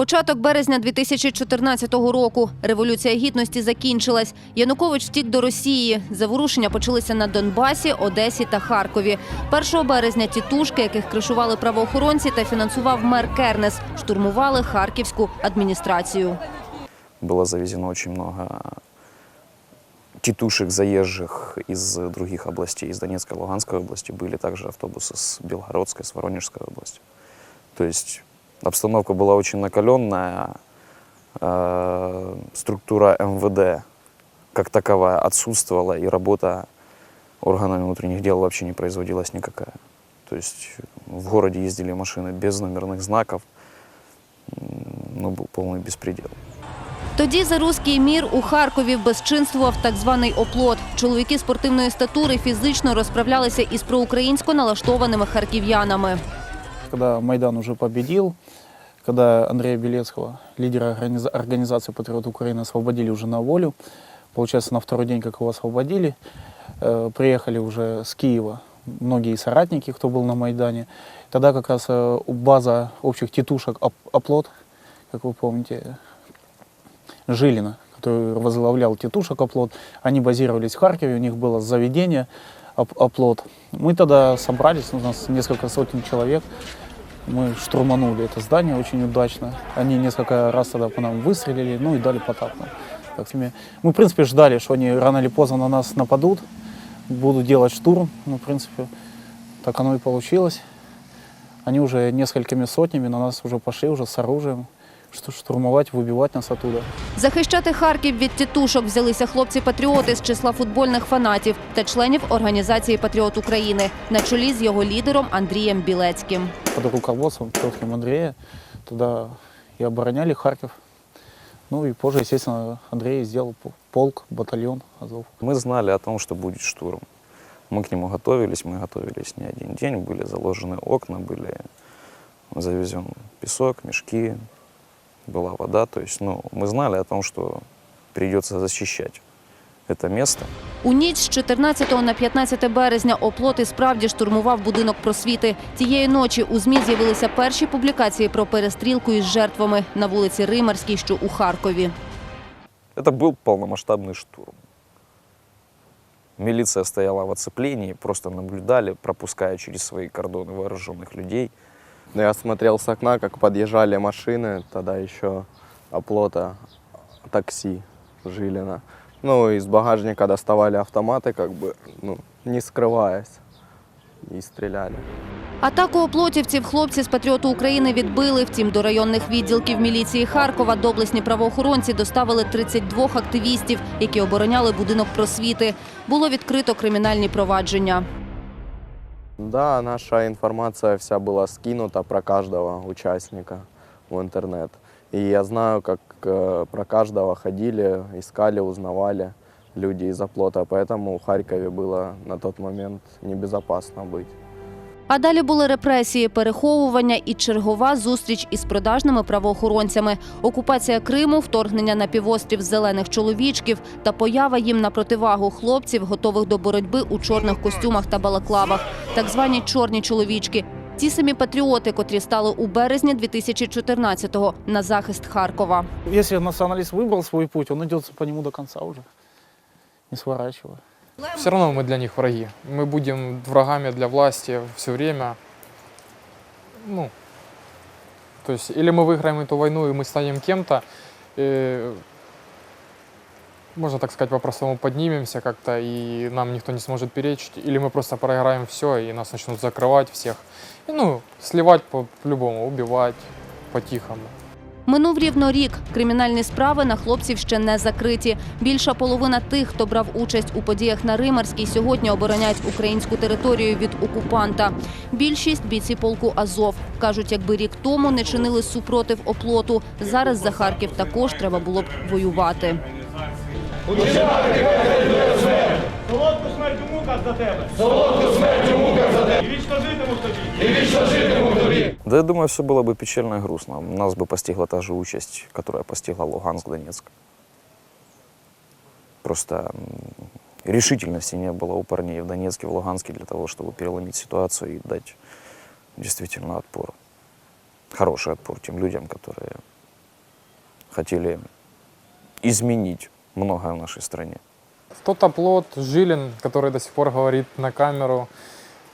Початок березня 2014 року. Революція гідності закінчилась. Янукович втік до Росії. Заворушення почалися на Донбасі, Одесі та Харкові. 1 березня тітушки, яких кришували правоохоронці та фінансував мер Кернес, штурмували харківську адміністрацію. Было завезено очень много тетушек заезжих из других областей, из Донецкой, Луганской области. Были также автобусы с Белгородской, с Воронежской области. То есть обстановка была очень накаленная. Э, Структура МВД как таковая отсутствовала, и работа органами внутренних дел вообще не производилась никакая. То есть в городе ездили машины без номерных знаков. М, Ну, был полный беспредел. Тоді за руський мір у Харкові безчинствував так званий оплот. Чоловіки спортивної статури фізично розправлялися із проукраїнсько налаштованими харків'янами. Когда Майдан уже победил, когда Андрея Белецкого, лидера организа- организации «Патриот Украины», освободили уже на волю, получается, на второй день, как его освободили, э, приехали уже с Киева многие соратники, кто был на Майдане. Тогда как раз э, база общих тетушек «Оп- «Оплот», как вы помните, Жилина, который возглавлял тетушек «Оплот», они базировались в Харькове, у них было заведение «Оп- «Оплот». Мы тогда собрались, у нас несколько сотен человек, мы штурманули это здание очень удачно. Они несколько раз тогда по нам выстрелили, ну и дали по себе. Мы, в принципе, ждали, что они рано или поздно на нас нападут, будут делать штурм. Ну, в принципе, так оно и получилось. Они уже несколькими сотнями на нас уже пошли уже с оружием, что штурмовать, выбивать нас оттуда. Захищати Харків від тітушок взялися хлопці-патріоти з числа футбольних фанатів та членів організації Патріот України на чолі з його лідером Андрієм Білецьким. Под руководством Тетким Андрея тогда и обороняли Харьков. Ну и позже, естественно, Андрей сделал пол- полк, батальон Азов. Мы знали о том, что будет штурм. Мы к нему готовились, мы готовились не один день, были заложены окна, были завезен песок, мешки, была вода. То есть ну, мы знали о том, что придется защищать это место. У ніч з 14 на 15 березня оплот і справді штурмував будинок просвіти. Тієї ночі у ЗМІ з'явилися перші публікації про перестрілку із жертвами на вулиці Римарській, що у Харкові. Это был полномасштабный штурм. Милиция стояла в оцеплении, просто наблюдали, пропуская через свои кордоны вооруженных людей. Но я смотрел с окна, как подъезжали машины, тогда еще оплота такси Жилина. Ну, из багажника доставали автоматы, как бы, ну, не скрываясь, и стреляли. Атаку оплотівців хлопці з Патріоту України відбили. Втім, до районних відділків міліції Харкова доблесні правоохоронці доставили 32 активістів, які обороняли будинок просвіти. Було відкрито кримінальні провадження. Да, наша информация вся была скинута про каждого участника в интернет. И я знаю, как э, про каждого ходили, искали, узнавали люди из оплота, поэтому в Харькове было на тот момент небезопасно быть. А далі були репресії, переховування і чергова зустріч із продажними правоохоронцями, окупація Криму, вторгнення на півострів зелених чоловічків та поява їм на противагу хлопців, готових до боротьби у чорних костюмах та балаклавах, так звані чорні чоловічки. Ті самі патріоти, котрі стали у березні 2014-го на захист Харкова. Если националист выбрал свой путь, он идет по нему до конца уже, не сворачивая. Все равно мы для них враги. Мы будем врагами для власти все время. Ну, то есть, или мы выиграем эту войну, и мы станем кем-то, э, можно так сказать, по-простому поднимемся как-то, и нам никто не сможет перечить, или мы просто проиграем все, и нас начнут закрывать всех. И, ну, сливать по- по-любому, убивать по-тихому. Минув рівно рік. Кримінальні справи на хлопців ще не закриті. Більша половина тих, хто брав участь у подіях на Римарській, сьогодні обороняють українську територію від окупанта. Більшість бійці полку Азов кажуть, якби рік тому не чинили супротив оплоту. Зараз за Харків також треба було б воювати. Солодку смерть у муках за тебе. Солодку смерть у муках за тебе. І вічно житиму в тобі. Да я думаю, все было бы печально и грустно. Нас бы постигла та же участь, которая постигла Луганск, Донецк. Просто решительности не было у парней в Донецке, в Луганске для того, чтобы переломить ситуацию и дать действительно отпор. Хороший отпор тем людям, которые хотели изменить многое в нашей стране. Тот оплот, Жилин, который до сих пор говорит на камеру.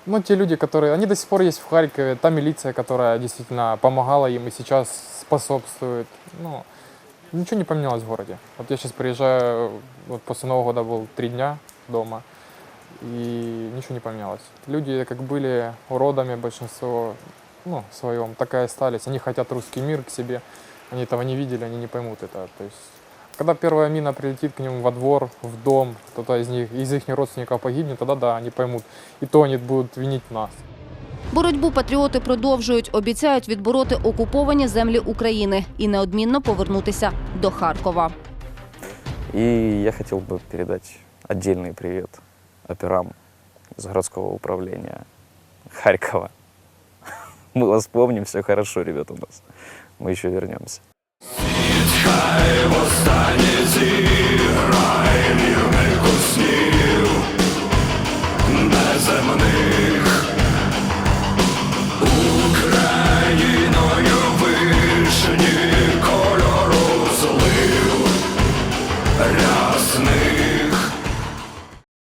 Ну, те люди, которые... Они до сих пор есть в Харькове. Та милиция, которая действительно помогала им и сейчас способствует. Ну, ничего не поменялось в городе. Вот я сейчас приезжаю, вот после Нового года был три дня дома, и ничего не поменялось. Люди как были уродами большинство, ну, своем, так и остались. Они хотят русский мир к себе. Они этого не видели, они не поймут это. То есть когда первая мина прилетит к ним во двор, в дом, кто-то из них, из их родственников погибнет, тогда да, они поймут. И то они будут винить нас. Боротьбу патріоти продовжують, обіцяють відбороти окуповані землі України і неодмінно повернутися до Харкова. И я хотел бы передать отдельный привет операм из городского управления Харькова. Мы вас помним, все хорошо, ребята, у нас. Грай, востаннє зіграй, вірних снів, неземних.